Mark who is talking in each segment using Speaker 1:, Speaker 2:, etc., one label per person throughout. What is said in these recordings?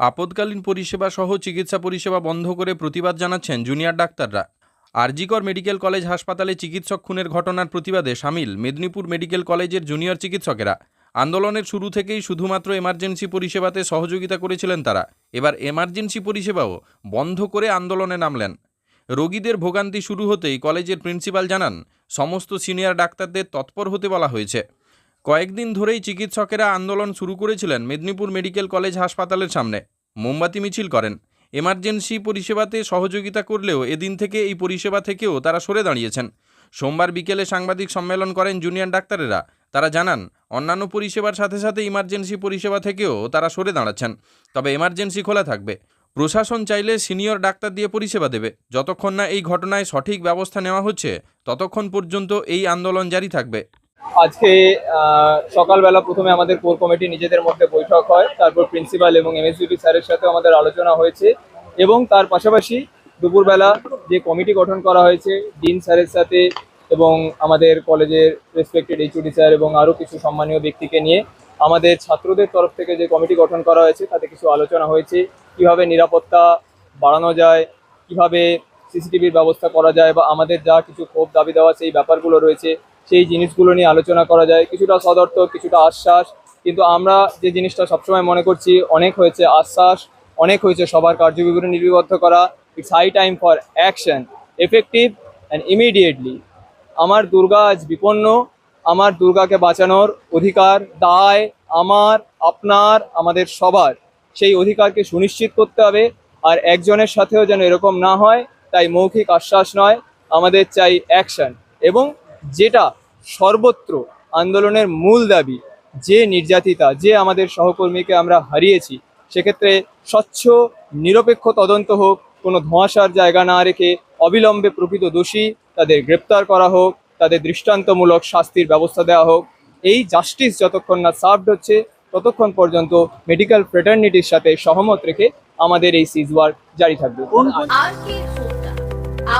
Speaker 1: আপদকালীন পরিষেবা সহ চিকিৎসা পরিষেবা বন্ধ করে প্রতিবাদ জানাচ্ছেন জুনিয়র ডাক্তাররা। আরজিকর মেডিকেল কলেজ হাসপাতালে চিকিৎসক খুনের ঘটনার প্রতিবাদে সামিল মেদিনীপুর মেডিকেল কলেজের জুনিয়র চিকিৎসকেরা। আন্দোলনের শুরু থেকেই শুধুমাত্র এমার্জেন্সি পরিষেবাতে সহযোগিতা করেছিলেন তারা। এবার এমার্জেন্সি পরিষেবাও বন্ধ করে আন্দোলনে নামলেন। রোগীদের ভোগান্তি শুরু হতেই কলেজের প্রিন্সিপাল জানান, সমস্ত সিনিয়র ডাক্তারদের তৎপর হতে বলা হয়েছে। কয়েকদিন ধরেই চিকিৎসকেরা আন্দোলন শুরু করেছিলেন মেদিনীপুর মেডিকেল কলেজ হাসপাতালের সামনে। মোমবাতি মিছিল করেন। এমার্জেন্সি পরিষেবাতে সহযোগিতা করলেও এদিন থেকে এই পরিষেবা থেকেও তারা সরে দাঁড়িয়েছেন। সোমবার বিকেলে সাংবাদিক সম্মেলন করেন জুনিয়র ডাক্তারেরা। তারা জানান, অন্যান্য পরিষেবার সাথে সাথে ইমার্জেন্সি পরিষেবা থেকেও তারা সরে দাঁড়াচ্ছেন। তবে এমার্জেন্সি খোলা থাকবে। প্রশাসন চাইলে সিনিয়র ডাক্তার দিয়ে পরিষেবা দেবে। যতক্ষণ না এই ঘটনায় সঠিক ব্যবস্থা নেওয়া হচ্ছে, ততক্ষণ পর্যন্ত এই আন্দোলন জারি থাকবে।
Speaker 2: আজকে সকালবেলা প্রথমে আমাদের কোর কমিটি নিজেদের মধ্যে বৈঠক হয়, তারপর প্রিন্সিপাল এবং এমএসবিপি স্যারের সাথেও আমাদের আলোচনা হয়েছে এবং তার পাশাপাশি দুপুরবেলা যে কমিটি গঠন করা হয়েছে, ডিন স্যারের সাথে এবং আমাদের কলেজের রেসপেক্টেড এইচওডি স্যার এবং আরও কিছু সম্মানীয় ব্যক্তিকে নিয়ে আমাদের ছাত্রদের তরফ থেকে যে কমিটি গঠন করা হয়েছে, তাতে কিছু আলোচনা হয়েছে। কীভাবে নিরাপত্তা বাড়ানো যায়, কীভাবে সিসিটিভির ব্যবস্থা করা যায় বা আমাদের যা কিছু ক্ষোভ দাবি দেওয়া সেই ব্যাপারগুলো রয়েছে সেই জিনিসগুলো নিয়ে আলোচনা করা যায়। কিছুটা সদর্থ, কিছুটা আশ্বাস। কিন্তু আমরা যে জিনিসটা সবসময় মনে করছি, অনেক হয়েছে আশ্বাস, অনেক হয়েছে সবার কার্যবিবরণী লিপিবদ্ধ করা। It's high time for action effective and immediately আমার দুর্গা আজ বিপন্ন, আমার দুর্গাকে বাঁচানোর অধিকার দায় আমার, আপনার, আমাদের সবার। সেই অধিকারকে সুনিশ্চিত করতে হবে। আর একজনের সাথেও যেন এরকম না হয়, তাই মৌখিক আশ্বাস নয়, আমাদের চাই অ্যাকশন এবং যেটা সর্বত্র আন্দোলনের মূল দাবি, যে নির্যাতিতা, যে আমাদের সহকর্মীকে আমরা হারিয়েছি, সেক্ষেত্রে স্বচ্ছ, নিরপেক্ষ তদন্ত হোক, কোনো ধোঁয়াশার জায়গা না রেখে অবিলম্বে প্রকৃত দোষী তাদের গ্রেপ্তার করা হোক, তাদের দৃষ্টান্তমূলক শাস্তির ব্যবস্থা দেওয়া হোক, এই জাস্টিস যতক্ষণ না সার্ভড হচ্ছে, ততক্ষণ পর্যন্ত মেডিকেল ফ্রেটার্নিটির সাথে সহমত রেখে আমাদের এই সিজওয়ার জারি থাকবে।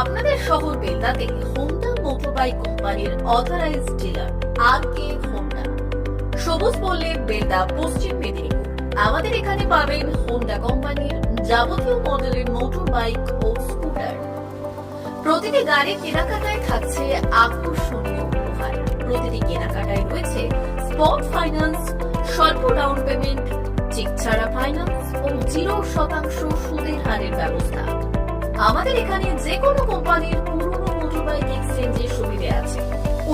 Speaker 3: আপনাদের শহর বেলদাতে হোন্ডা মোটরবাইক কোম্পানির authorised dealer R K Honda. Sabuj Palli Belda পশ্চিম মেদিনীপুর। আমাদের এখানে পাবেন হোন্ডা কোম্পানির যাবতীয় মডেলের মোটর বাইক ও স্কুটার প্রতিটি গাড়ি কেনাকাটায় থাকছে আকর্ষণীয় উপহার। প্রতিটি কেনাকাটায় রয়েছে স্পট ফাইন্যান্স স্বল্প ডাউন পেমেন্ট চেক ছাড়া ফাইন্যান্স ও জিরো শতাংশ সুদের হারের ব্যবস্থা। আমাদের এখানে যে কোনো কোম্পানির সুবিধে আছে।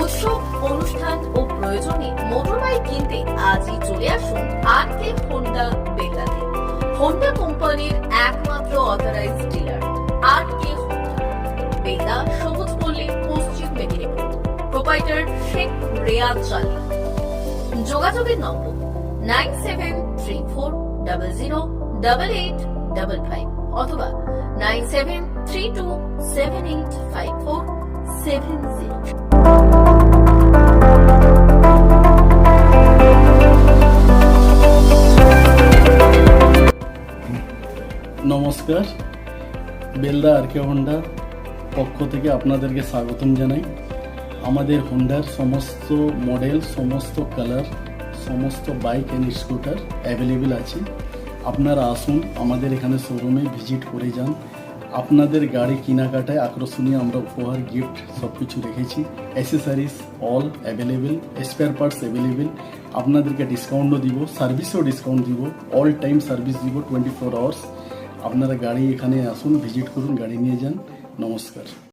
Speaker 3: উৎসব, অনুষ্ঠান ও প্রয়োজনে মোটরবাইক কিনতে আজই চলে আসুন আর কে হোন্ডা হোন্ডা কোম্পানির একমাত্র authorised dealer R K Honda Sabuj Paschim Medinipur. Sheikh Reyad Chali যোগাযোগের নম্বর nine seven three four double zero double eight double five অথবা nine seven three two seven eight five four
Speaker 4: নমস্কার। বেলদা আর K Honda পক্ষ থেকে আপনাদেরকে স্বাগতম জানাই। আমাদের হোন্ডার সমস্ত মডেল, সমস্ত কালার, সমস্ত বাইক অ্যান্ড স্কুটার অ্যাভেলেবেল আছে। আপনারা আসুন আমাদের এখানে শোরুমে ভিজিট করে যান। আপনাদের গাড়ি কেনাকাটায় আকর্ষণীয় আমরা উপহার গিফট সব কিছু রেখেছি। Accessories all available spare parts available আপনাদেরকে ডিসকাউন্টও দিব সার্ভিসেও ডিসকাউন্ট দিব অল টাইম সার্ভিস দিব টোয়েন্টি ফোর আওয়ার্স আপনারা গাড়ি এখানে আসুন ভিজিট করুন, গাড়ি নিয়ে যান। নমস্কার।